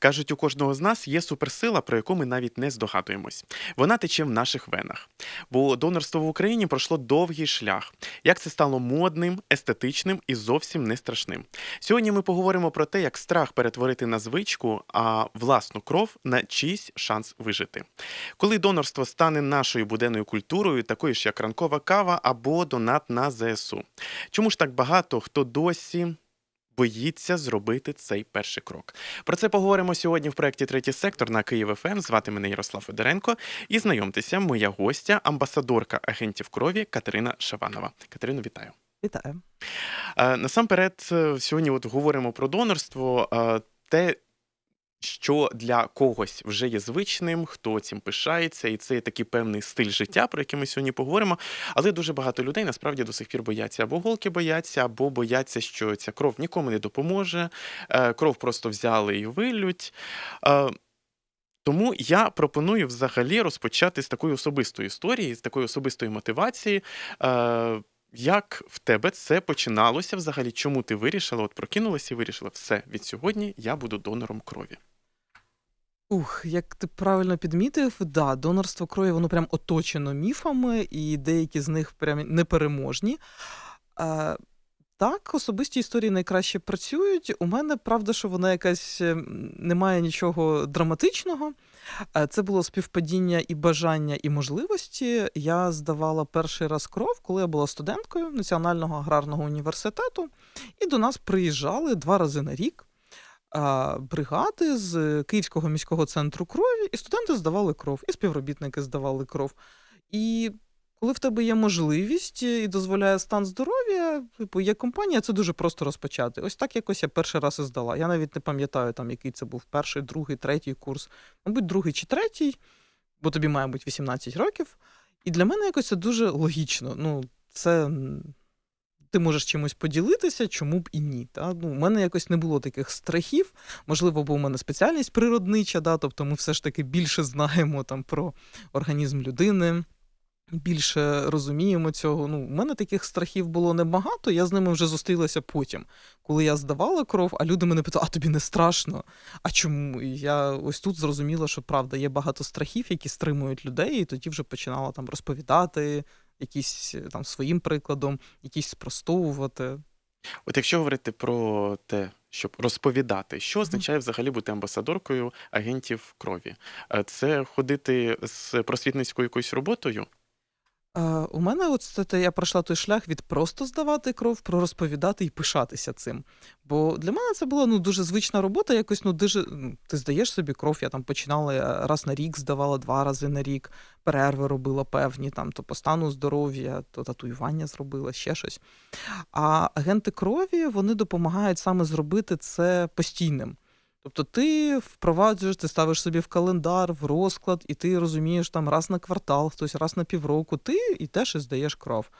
Кажуть, у кожного з нас є суперсила, про яку ми навіть не здогадуємось. Вона тече в наших венах. Бо донорство в Україні пройшло довгий шлях. Як це стало модним, естетичним і зовсім не страшним. Сьогодні ми поговоримо про те, як страх перетворити на звичку, а власну кров на чийсь шанс вижити. Коли донорство стане нашою буденною культурою, такою ж як ранкова кава або донат на ЗСУ. Чому ж так багато хто досі боїться зробити цей перший крок? Про це поговоримо сьогодні в проєкті Третій сектор на Київ ФМ. Звати мене Ярослав Федоренко. І знайомтеся, моя гостя, амбасадорка агентів крові Катерина Шаванова. Катерину, вітаю. Вітаю. Е, Насамперед, е, сьогодні от говоримо про донорство. е, Те, що для когось вже є звичним, хто цим пишається, і це є такий певний стиль життя, про який ми сьогодні поговоримо. Але дуже багато людей насправді до сих пір бояться або голки бояться, або бояться, що ця кров нікому не допоможе. е, Кров просто взяли і вилють. Е, Тому я пропоную взагалі розпочати з такої особистої історії, з такої особистої мотивації. Е, Як в тебе це починалося взагалі? Чому ти вирішила? От прокинулася і вирішила, все від сьогодні я буду донором крові. Ух, як ти правильно підмітив, да, донорство крові воно прям оточено міфами, і деякі з них прям непереможні. Е, так, особисті історії найкраще працюють. У мене правда, що вона якась ем, немає нічого драматичного. Е, Це було співпадіння і бажання, і можливості. Я здавала перший раз кров, коли я була студенткою Національного аграрного університету, і до нас приїжджали два рази на рік бригади з Київського міського центру крові, і студенти здавали кров, і співробітники здавали кров. І коли в тебе є можливість і дозволяє стан здоров'я, типу, є компанія, це дуже просто розпочати. Ось так якось я перший раз і здала. Я навіть не пам'ятаю, там, який це був перший, другий, третій курс. Мабуть, другий чи третій, бо тобі має бути 18 років. І для мене якось це дуже логічно. Ну, це ти можеш чимось поділитися, чому б і ні. Та? Ну, у мене якось не було таких страхів. Можливо, бо у мене спеціальність природнича, да? тобто ми все ж таки більше знаємо там, про організм людини. Більше розуміємо цього. Ну, у мене таких страхів було небагато. Я з ними вже зустрілася потім, коли я здавала кров, а люди мене питали, а тобі не страшно? А чому? Я ось тут зрозуміла, що правда є багато страхів, які стримують людей, і тоді вже починала там розповідати якісь е, там своїм прикладом, якісь спростовувати. От якщо говорити про те, щоб розповідати, що означає взагалі бути амбасадоркою агентів крові? Е, Це ходити з просвітницькою якоюсь роботою? Е, у мене от це я пройшла той шлях від просто здавати кров, про розповідати і пишатися цим. Бо для мене це була ну, дуже звична робота. Якось ну дуже ти здаєш собі кров. Я там починала раз на рік, здавала два рази на рік, перерви робила певні, там то по стану здоров'я, то татуювання зробила, ще щось. А агенти крові вони допомагають саме зробити це постійним. Тобто ти впроваджуєш, ти ставиш собі в календар, в розклад, і ти розумієш там раз на квартал, хтось раз на півроку, ти теж і здаєш кров.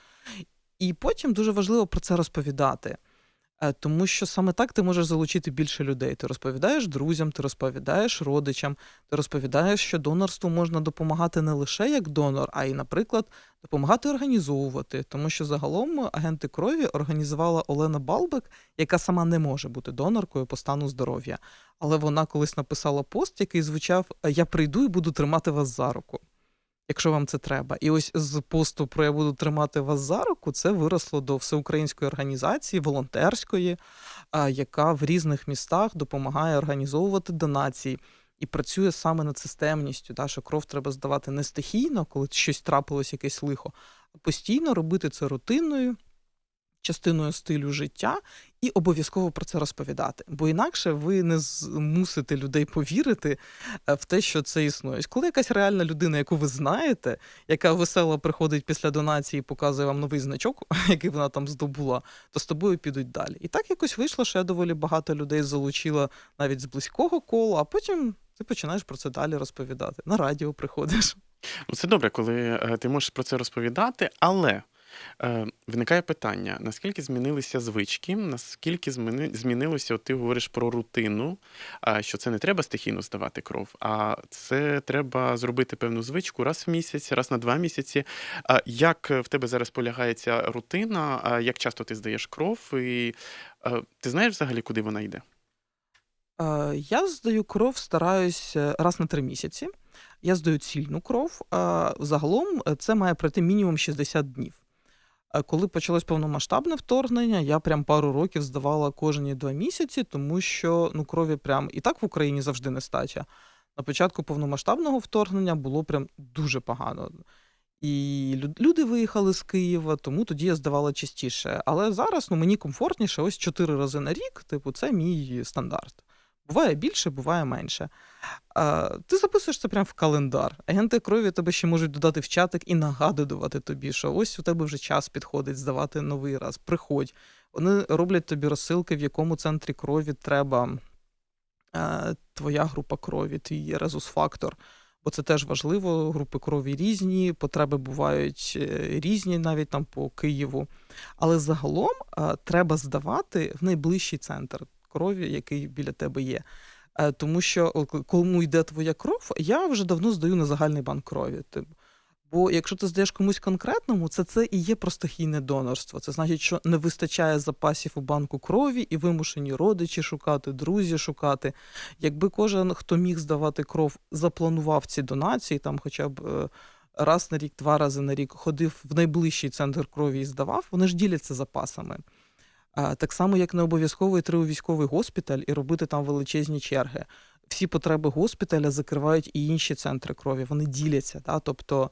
І потім дуже важливо про це розповідати. Е, Тому що саме так ти можеш залучити більше людей. Ти розповідаєш друзям, ти розповідаєш родичам, ти розповідаєш, що донорству можна допомагати не лише як донор, а й, наприклад, допомагати організовувати. Тому що загалом агенти крові організувала Олена Балбек, яка сама не може бути доноркою по стану здоров'я. Але вона колись написала пост, який звучав: Я прийду і буду тримати вас за руку. Якщо вам це треба, і ось з посту про я буду тримати вас за руку, це виросло до всеукраїнської організації, волонтерської, яка в різних містах допомагає організовувати донації і працює саме над системністю, та, що кров треба здавати не стихійно, коли щось трапилось, якесь лихо, а постійно робити це рутинною, частиною стилю життя і обов'язково про це розповідати. Бо інакше ви не змусите людей повірити е, в те, що це існує. Коли якась реальна людина, яку ви знаєте, яка весело приходить після донації і показує вам новий значок, який вона там здобула, то з тобою підуть далі. І так якось вийшло, що я доволі багато людей залучила навіть з близького кола, а потім ти починаєш про це далі розповідати. На радіо приходиш. Ну, це добре, коли е, ти можеш про це розповідати, але виникає питання: наскільки змінилися звички, наскільки змінилося, от ти говориш про рутину, що це не треба стихійно здавати кров, а це треба зробити певну звичку раз в місяць, раз на два місяці. Як в тебе зараз полягає ця рутина? Як часто ти здаєш кров? І е, ти знаєш взагалі, куди вона йде? Е, я здаю кров, стараюсь е, раз на 3 місяці. Я здаю цільну кров. Загалом е, це має пройти мінімум 60 днів. Коли почалось повномасштабне вторгнення, я прям пару років здавала кожні 2 місяці, тому що ну, крові прям і так в Україні завжди нестача. На початку повномасштабного вторгнення було прям дуже погано. І лю- люди виїхали з Києва, тому тоді я здавала частіше. Але зараз ну, мені комфортніше ось 4 рази на рік, типу, це мій стандарт. Буває більше, буває менше. А, ти записуєш це прямо в календар. Агенти крові тебе ще можуть додати в чатик і нагадувати тобі, що ось у тебе вже час підходить здавати новий раз. Приходь. Вони роблять тобі розсилки, в якому центрі крові треба е, твоя група крові, твій резус-фактор. Бо це теж важливо. Групи крові різні, потреби бувають е, різні навіть там по Києву. Але загалом е, треба здавати в найближчий центр крові, який біля тебе є. Е, Тому що о, кому йде твоя кров, я вже давно здаю на загальний банк крові. Бо якщо ти здаєш комусь конкретному, це це і є простохійне донорство. Це значить, що не вистачає запасів у банку крові, і вимушені родичі шукати, друзі шукати. Якби кожен, хто міг здавати кров, запланував ці донації, там хоча б е, раз на рік, два рази на рік ходив в найближчий центр крові і здавав, вони ж діляться запасами. Так само, як не обов'язково йти у військовий госпіталь і робити там величезні черги. Всі потреби госпіталя закривають і інші центри крові. Вони діляться. Та? Тобто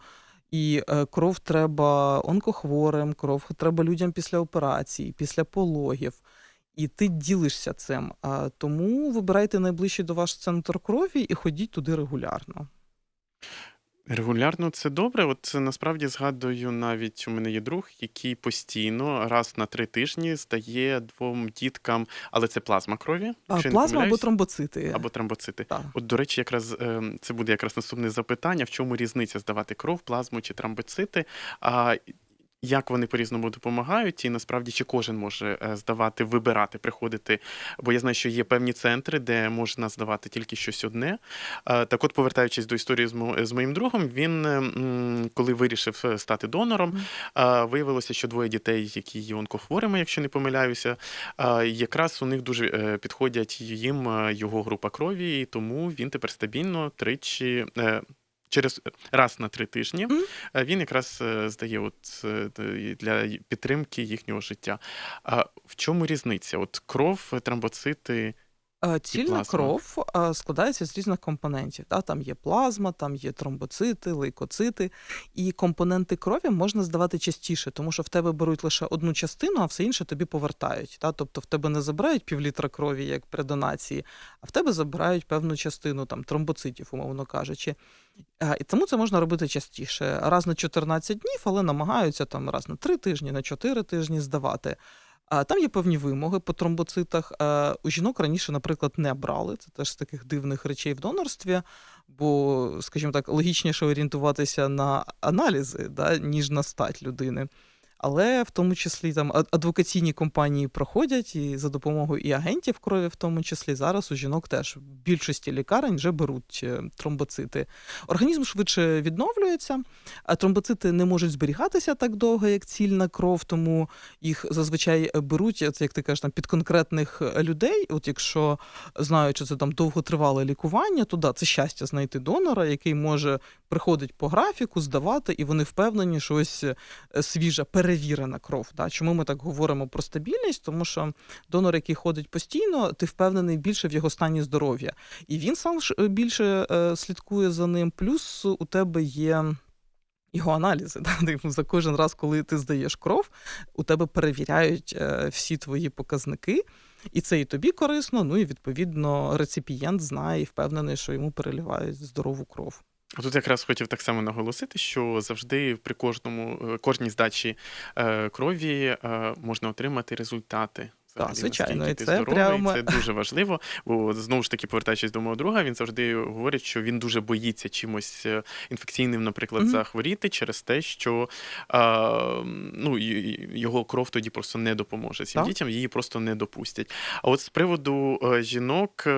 і е, кров треба онкохворим, кров треба людям після операцій, після пологів. І ти ділишся цим. Тому вибирайте найближчий до ваш центр крові і ходіть туди регулярно. Регулярно це добре. От це насправді згадую, навіть у мене є друг, який постійно раз на три тижні здає двом діткам, але це плазма крові, А, плазма або тромбоцити. або тромбоцити. Так. От, до речі, якраз ем, це буде якраз наступне запитання: в чому різниця здавати кров, плазму чи тромбоцити? А як вони по-різному допомагають, і насправді чи кожен може е, здавати, вибирати, приходити? Бо я знаю, що є певні центри, де можна здавати тільки щось одне. Е, Так, от, повертаючись до історії з моїм другом, він е, коли вирішив стати донором, Виявилося, що двоє дітей, які є онкохворими, якщо не помиляюся, якраз у них дуже підходять їм його група крові, і тому він тепер стабільно тричі. Е, Через раз на три тижні е, він якраз е, здає от е, для підтримки їхнього життя. А в чому різниця? От кров, тромбоцити. Е, Цільна плазма. кров е, складається з різних компонентів. Та? Там є плазма, там є тромбоцити, лейкоцити. І компоненти крові можна здавати частіше, тому що в тебе беруть лише одну частину, а все інше тобі повертають. Та? Тобто в тебе не забирають півлітра крові, як при донації, а в тебе забирають певну частину там, тромбоцитів, умовно кажучи. Е, І тому це можна робити частіше. Раз на 14 днів, але намагаються там раз на 3 тижні, на 4 тижні здавати. А там є певні вимоги по тромбоцитах. У жінок раніше, наприклад, не брали. Це теж з таких дивних речей в донорстві, бо, скажімо так, логічніше орієнтуватися на аналізи, да, ніж на стать людини. Але в тому числі там адвокаційні компанії проходять і за допомогою і агентів крові, в тому числі зараз у жінок теж в більшості лікарень вже беруть е, тромбоцити. Організм швидше відновлюється, а тромбоцити не можуть зберігатися так довго, як цільна кров, тому їх зазвичай беруть, от як ти кажеш, там під конкретних е, людей. От якщо знають, що це там довготривале лікування, то да, це щастя знайти донора, який може приходить по графіку, здавати, і вони впевнені, що ось е, свіжа перевірена кров. Да? Чому ми так говоримо про стабільність? Тому що донор, який ходить постійно, ти впевнений більше в його стані здоров'я, і він сам е, більше е, слідкує за ним. Плюс у тебе є. Його аналізи, да? За кожен раз, коли ти здаєш кров, у тебе перевіряють е, всі твої показники, і це і тобі корисно. Ну і відповідно реципієнт знає і впевнений, що йому переливають здорову кров. Тут якраз хотів так само наголосити, що завжди при кожному е, кожній здачі е, крові е, можна отримати результати. Взагалі, звичайно, і ти це здоровий, прямо- це дуже важливо. Бо знову ж таки, повертаючись до мого друга, він завжди говорить, що він дуже боїться чимось е, інфекційним, наприклад, Мгм. захворіти через те, що е, ну, його кров тоді просто не допоможе цим Так. дітям, її просто не допустять. А от з приводу е, жінок, е,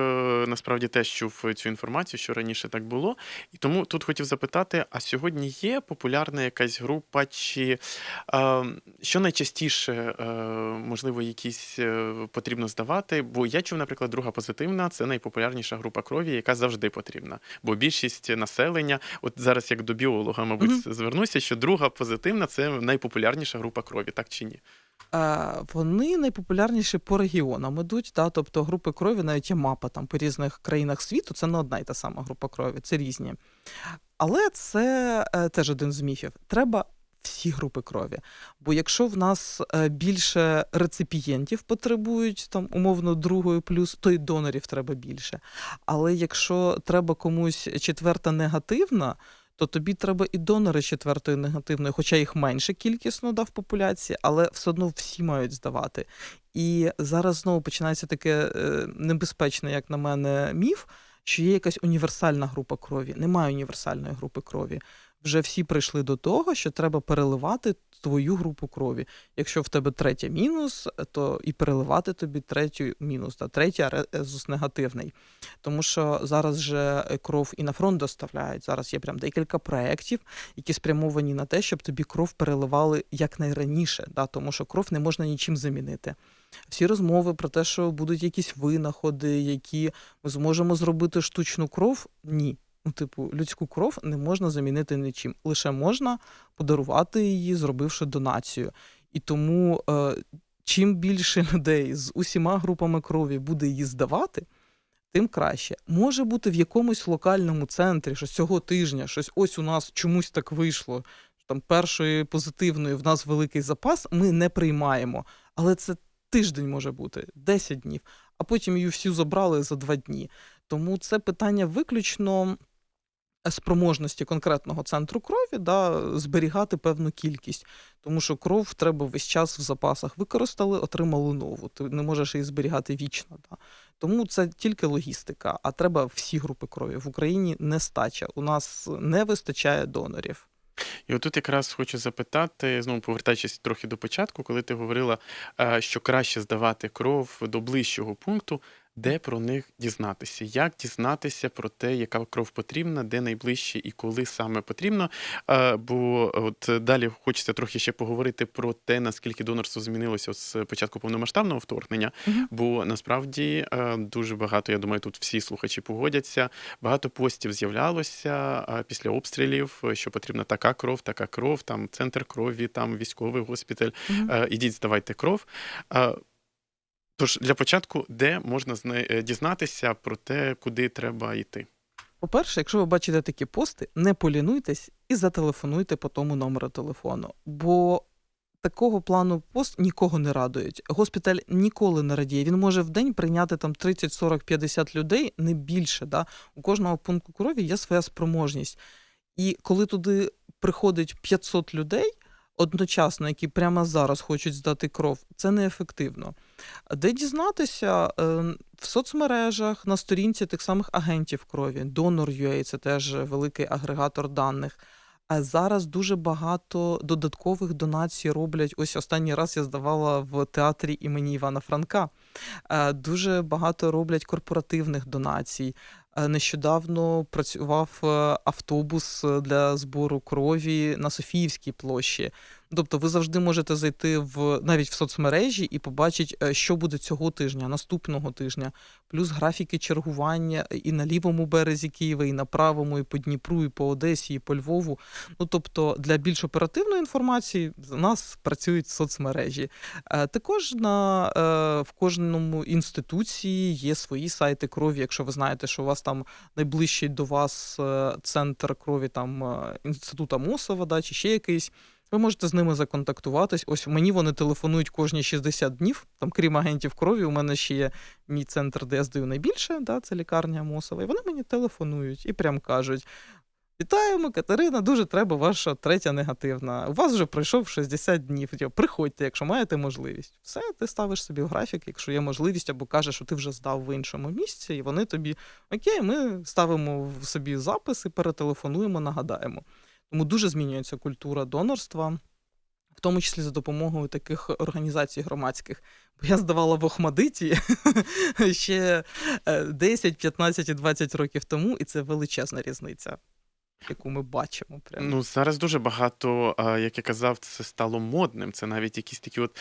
насправді теж чув цю інформацію, що раніше так було. І тому тут хотів запитати: а сьогодні є популярна якась група, чи е, що найчастіше, е, можливо, якісь потрібно здавати? Бо я чув, наприклад, друга позитивна це найпопулярніша група крові, яка завжди потрібна. Бо більшість населення, от зараз як до біолога, мабуть, Мгм. звернуся, що друга позитивна це найпопулярніша група крові, так чи ні? Е, Вони найпопулярніші по регіонам ідуть, та, тобто групи крові, навіть є мапа там по різних країнах світу, це не одна й та сама група крові, це різні. Але це е, теж один з міфів. Треба всі групи крові. Бо якщо в нас е, більше реципієнтів потребують там умовно другої плюс, то й донорів треба більше. Але якщо треба комусь четверта негативна, то тобі треба і донори четвертої негативної, хоча їх менше кількісно да, в популяції, але все одно всі мають здавати. І зараз знову починається таке е, небезпечне, як на мене, міф, що є якась універсальна група крові. Немає універсальної групи крові. Вже всі прийшли до того, що треба переливати твою групу крові. Якщо в тебе третя мінус, то і переливати тобі третю мінус, та третя резус негативний. Тому що зараз же кров і на фронт доставляють. Зараз є прям декілька проєктів, які спрямовані на те, щоб тобі кров переливали якнайраніше, да, тому що кров не можна нічим замінити. Всі розмови про те, що будуть якісь винаходи, які ми зможемо зробити штучну кров, ні. Ну, типу, людську кров не можна замінити нічим. Лише можна подарувати її, зробивши донацію. І тому е, чим більше людей з усіма групами крові буде її здавати, тим краще. Може бути в якомусь локальному центрі, що цього тижня щось ось у нас чомусь так вийшло. Там першої позитивної в нас великий запас, ми не приймаємо. Але це тиждень може бути, 10 днів, а потім її всю забрали за два дні. Тому це питання виключно спроможності конкретного центру крові да, зберігати певну кількість. Тому що кров треба весь час в запасах використали, отримали нову. Ти не можеш її зберігати вічно. Да. Тому це тільки логістика, а треба всі групи крові. В Україні нестача. У нас не вистачає донорів. І отут якраз хочу запитати, знову повертаючись трохи до початку, коли ти говорила, е, що краще здавати кров до ближчого пункту, де про них дізнатися? Як дізнатися про те, яка кров потрібна, де найближче і коли саме потрібно? Бо от далі хочеться трохи ще поговорити про те, наскільки донорство змінилося з початку повномасштабного вторгнення. Мгм. Бо насправді дуже багато, я думаю, тут всі слухачі погодяться. Багато постів з'являлося після обстрілів, що потрібна така кров, така кров, там центр крові, там військовий госпіталь. Е, Ідіть, здавайте кров. Тож для початку, де можна е, дізнатися про те, куди треба йти? По-перше, якщо ви бачите такі пости, не полінуйтесь і зателефонуйте по тому номеру телефону. Бо такого плану пост нікого не радують. Госпіталь ніколи не радіє. Він може в день прийняти там 30, 40, 50 людей, не більше. Да? У кожного пункту крові є своя спроможність. І коли туди приходить 500 людей одночасно, які прямо зараз хочуть здати кров, це неефективно. Де дізнатися? Е, В соцмережах, на сторінці тих самих агентів крові, Donor.ua – це теж великий агрегатор даних. А зараз дуже багато додаткових донацій роблять. Ось останній раз я здавала в театрі імені Івана Франка. Е, Дуже багато роблять корпоративних донацій. Е, Нещодавно працював е, автобус е, для збору крові на Софіївській площі. Тобто ви завжди можете зайти в навіть в соцмережі і побачити, що буде цього тижня, наступного тижня, плюс графіки чергування і на лівому березі Києва, і на правому, і по Дніпру, і по Одесі, і по Львову. Ну тобто, для більш оперативної інформації в нас працюють соцмережі. Е, Також на е, в кожному інституції є свої сайти крові. Якщо ви знаєте, що у вас там найближчий до вас е, центр крові, там е, інститут Амосова, да, чи ще якийсь. Ви можете з ними законтактуватись. Ось мені вони телефонують кожні 60 днів. Там, крім агентів крові, у мене ще є мій центр, де я здаю найбільше, да, це лікарня Мосова. І вони мені телефонують і прям кажуть: Вітаємо, Катерина, дуже треба ваша третя негативна. У вас вже пройшов 60 днів. Приходьте, якщо маєте можливість. Все, ти ставиш собі графік, якщо є можливість, або кажеш, що ти вже здав в іншому місці, і вони тобі окей, ми ставимо в собі запис і перетелефонуємо, нагадаємо. Тому дуже змінюється культура донорства, в тому числі за допомогою таких організацій громадських. Бо я здавала в Охмадиті ще е, 10, 15 і 20 років тому, і це величезна різниця. Яку ми бачимо. Прямо. Ну, зараз дуже багато, як я казав, це стало модним. Це навіть якісь такі от.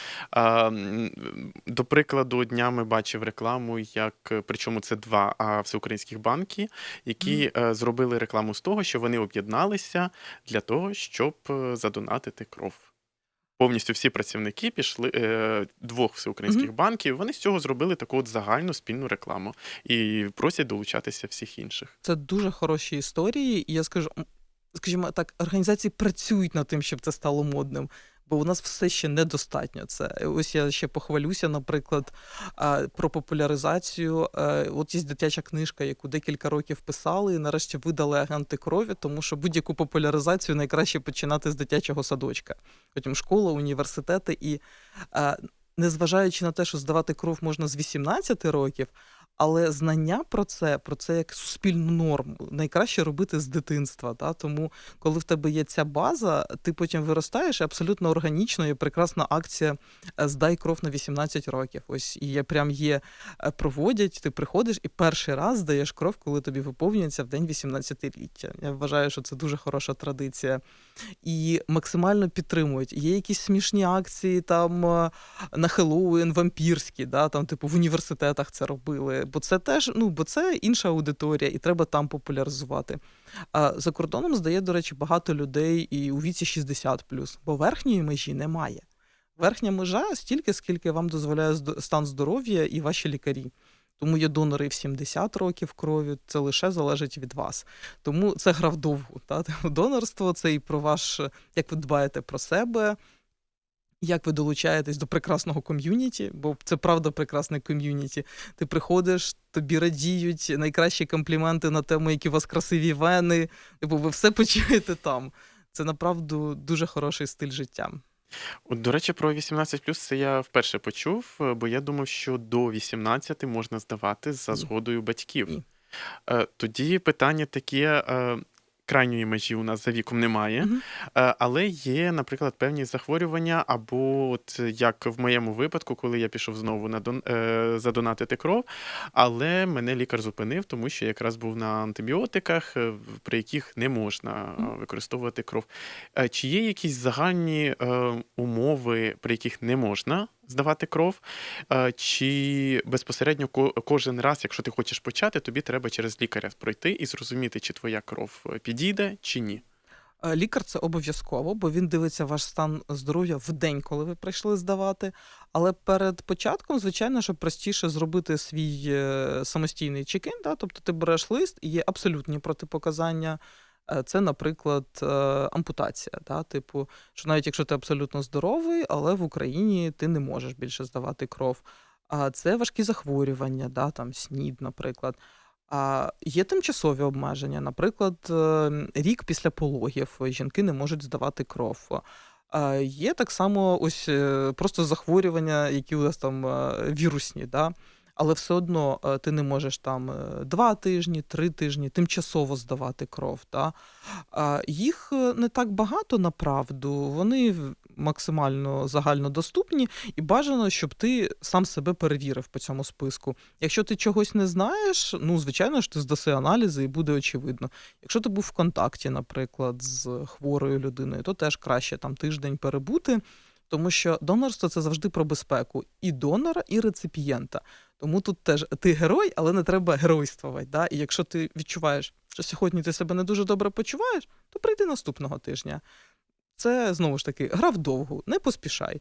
До прикладу, днями бачив рекламу, як е, причому це два всеукраїнських банки, які mm. зробили рекламу з того, що вони об'єдналися для того, щоб е, задонатити кров. Повністю всі працівники пішли е, двох всеукраїнських Мгм. банків. Вони з цього зробили таку от загальну спільну рекламу і просять долучатися всіх інших. Це дуже хороші історії, і я скажу, скажімо так, організації працюють над тим, щоб це стало модним. Бо у нас все ще недостатньо це. Ось я ще похвалюся, наприклад, про популяризацію. Е, От є дитяча книжка, яку декілька років писали, і нарешті видали агенти крові, тому що будь-яку популяризацію найкраще починати з дитячого садочка. Потім школа, університети. І е, незважаючи на те, що здавати кров можна з 18 років, але знання про це, про це як суспільну норму, найкраще робити з дитинства. Та? Тому, коли в тебе є ця база, ти потім виростаєш і абсолютно органічно є прекрасна акція е, Здай кров на 18 років. Ось і є прям є, е, проводять, ти приходиш і перший раз здаєш кров, коли тобі виповнюється в день 18-річчя. Я вважаю, що це дуже хороша традиція. І максимально підтримують. Є якісь смішні акції там е, на Хеллоуін, вампірські, да, там, типу, в університетах це робили. Бо це теж, ну, бо це інша аудиторія, і треба там популяризувати. А за кордоном здає, до речі, багато людей і у віці 60 бо верхньої межі немає. Верхня межа стільки, скільки вам дозволяє стан здоров'я і ваші лікарі. Тому є донори в 70 років крові, це лише залежить від вас. Тому це гра вдовгу. Та? Донорство це і про ваш, як ви дбаєте про себе, як ви долучаєтесь до прекрасного ком'юніті, бо це правда прекрасне ком'юніті. Ти приходиш, тобі радіють найкращі компліменти на тему, які у вас красиві вени. Типу, ви все почуєте там. Це направду дуже хороший стиль життя. От, до речі, про 18 це я вперше почув, бо я думав, що до 18 можна здавати за згодою батьків. Е, Тоді питання таке: е, крайньої межі у нас за віком немає. Е, але є, наприклад, певні захворювання, або от як в моєму випадку, коли я пішов знову на дон... е, задонатити кров, але мене лікар зупинив, тому що якраз був на антибіотиках, е, при яких не можна використовувати кров. Чи є якісь загальні умови, при яких не можна здавати кров? Е, Чи безпосередньо кожен раз, якщо ти хочеш почати, тобі треба через лікаря пройти і зрозуміти, чи твоя кров е, підійде, чи ні? Е, Лікар це обов'язково, бо він дивиться ваш стан здоров'я в день, коли ви прийшли здавати. Але перед початком, звичайно, що простіше зробити свій самостійний чекін. Да? Тобто ти береш лист і є абсолютні протипоказання. Е, Це, наприклад, е, ампутація. Да? Типу, що навіть якщо ти абсолютно здоровий, але в Україні ти не можеш більше здавати кров. А це важкі захворювання, да? там СНІД, наприклад. А є тимчасові обмеження. Наприклад, е, рік після пологів жінки не можуть здавати кров. Є так само ось е, просто захворювання, які у нас там вірусні, да? Але все одно е, ти не можеш там е, два тижні, три тижні тимчасово здавати кров. Да? А їх е, не так багато направду, вони максимально загальнодоступні, і бажано, щоб ти сам себе перевірив по цьому списку. Якщо ти чогось не знаєш, ну звичайно ж ти здаси аналізи і буде очевидно. Якщо ти був в контакті, наприклад, з хворою людиною, то теж краще там тиждень перебути. Тому що донорство це завжди про безпеку і донора, і реципієнта. Тому тут теж ти герой, але не треба геройствувати. Да? І якщо ти відчуваєш, що сьогодні ти себе не дуже добре почуваєш, то прийди наступного тижня. Це знову ж таки гра вдовгу, не поспішай.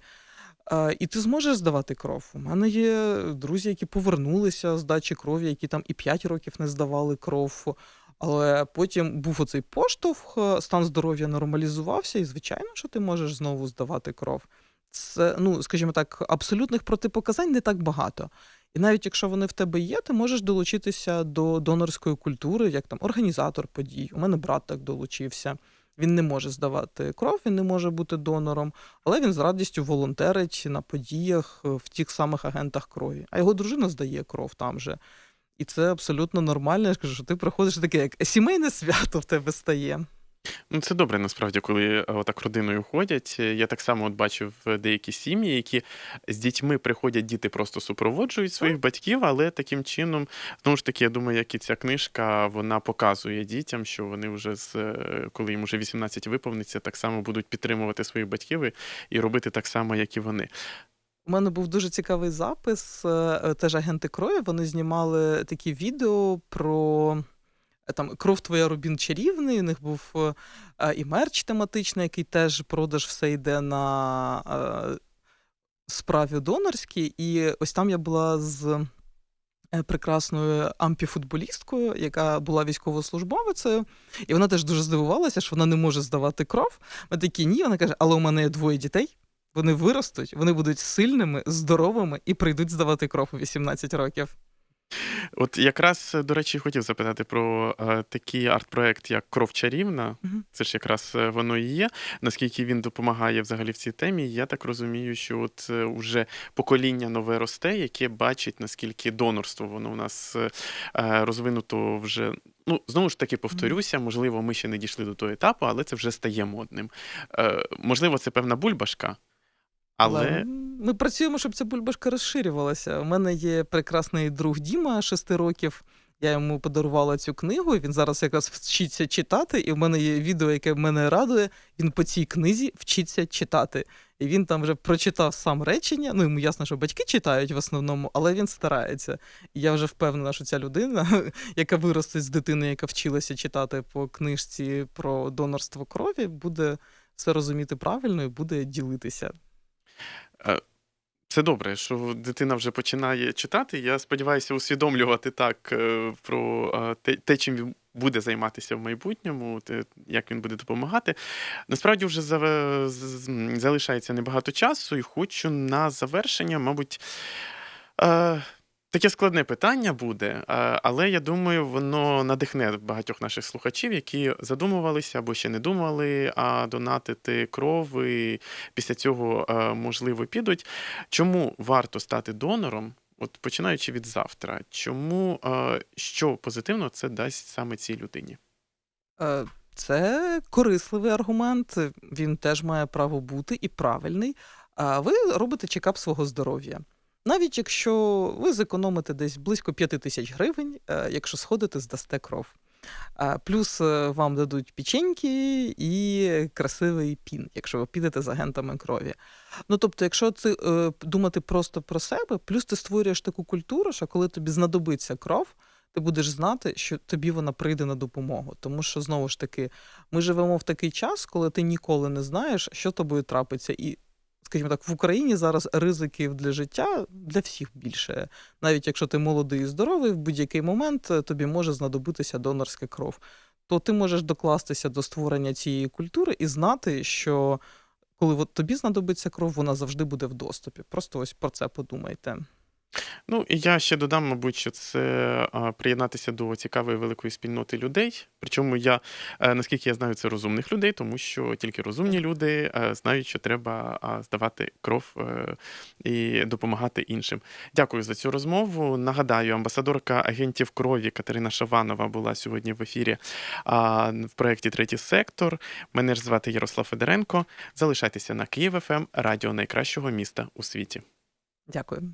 А, і ти зможеш здавати кров. У мене є друзі, які повернулися з дачі крові, які там і 5 років не здавали кров. Але потім був оцей поштовх, е, стан здоров'я нормалізувався, і звичайно, що ти можеш знову здавати кров. Це, ну, скажімо так, абсолютних протипоказань не так багато. І навіть якщо вони в тебе є, ти можеш долучитися до донорської культури, як там організатор подій. У мене брат так долучився. Він не може здавати кров, він не може бути донором, але він з радістю волонтерить на подіях е, в тих самих агентах крові. А його дружина здає кров там же. І це абсолютно нормально. Я ж кажу, що ти приходиш таке, як сімейне свято в тебе стає. Ну, це добре насправді, коли е, отак родиною ходять. Я так само от бачив е, деякі сім'ї, які з дітьми приходять, діти просто супроводжують своїх батьків, але таким чином, знову ж таки, я думаю, як і ця книжка, вона показує дітям, що вони вже з е, коли їм вже 18 виповниться, так само будуть підтримувати своїх батьків і робити так само, як і вони. У мене був дуже цікавий запис. е, е, Теж агенти крові. Вони знімали такі відео про е, там кров твоя Рубін чарівний. У них був і мерч тематичний, який теж продаж все йде на справі донорській. І ось там я була з прекрасною ампіфутболісткою, яка була військовослужбовицею, і вона теж дуже здивувалася, що вона не може здавати кров. Ми такі ні. Вона каже, але у мене є двоє дітей. Вони виростуть, вони будуть сильними, здоровими і прийдуть здавати кров у 18 років. От якраз, е, до речі, хотів запитати про е, такий арт-проект, як Кров чарівна. Мгм. Це ж якраз е, воно і є. Наскільки він допомагає взагалі в цій темі, я так розумію, що от е, уже покоління нове росте, яке бачить, наскільки донорство воно у нас е, е, розвинуто вже. Ну, знову ж таки, повторюся, можливо, ми ще не дійшли до того етапу, але це вже стає модним. Е, можливо, це певна бульбашка, але. ми працюємо, щоб ця бульбашка розширювалася. У мене є прекрасний друг Діма 6 років. Я йому подарувала цю книгу. Він зараз якраз вчиться читати, і в мене є відео, яке мене радує. Він по цій книзі вчиться читати. І він там вже прочитав сам речення. Ну йому ясно, що батьки читають в основному, але він старається. І я вже впевнена, що ця людина, яка виросте з дитини, яка вчилася читати по книжці про донорство крові, буде все розуміти правильно і буде ділитися. Це добре, що дитина вже починає читати. Я сподіваюся, усвідомлювати так е, про е, те, чим він буде займатися в майбутньому, як він буде допомагати. Насправді вже залишається небагато часу, і хочу на завершення, мабуть. Таке складне питання буде, але я думаю, воно надихне багатьох наших слухачів, які задумувалися або ще не думали, а донатити кров і після цього, е, можливо, підуть. Чому варто стати донором, от починаючи від завтра? Чому е, що позитивно це дасть саме цій людині? Е, Це корисливий аргумент, він теж має право бути і правильний. А ви робите чекап свого здоров'я. Навіть якщо ви зекономите десь близько 5 тисяч гривень, е, якщо сходите, здасте кров. А Плюс е, вам дадуть печеньки і красивий пін, якщо ви підете з агентами крові. Ну тобто, якщо ти е, думати просто про себе, плюс ти створюєш таку культуру, що коли тобі знадобиться кров, ти будеш знати, що тобі вона прийде на допомогу. Тому що знову ж таки, ми живемо в такий час, коли ти ніколи не знаєш, що тобою трапиться. І, скажімо так, в Україні зараз ризиків для життя для всіх більше. Навіть якщо ти молодий і здоровий, в будь-який момент е, тобі може знадобитися донорська кров. То ти можеш докластися до створення цієї культури і знати, що коли от тобі знадобиться кров, вона завжди буде в доступі. Просто ось про це подумайте. Ну і я ще додам, мабуть, що це приєднатися до цікавої великої спільноти людей. Причому я, е, наскільки я знаю, це розумних людей, тому що тільки розумні люди е, знають, що треба здавати кров е, і допомагати іншим. Дякую за цю розмову. Нагадаю, амбасадорка агентів крові Катерина Шаванова була сьогодні в ефірі в проєкті Третій сектор. Мене ж звати Ярослав Федоренко. Залишайтеся на Київ ФМ, радіо найкращого міста у світі. Дякую.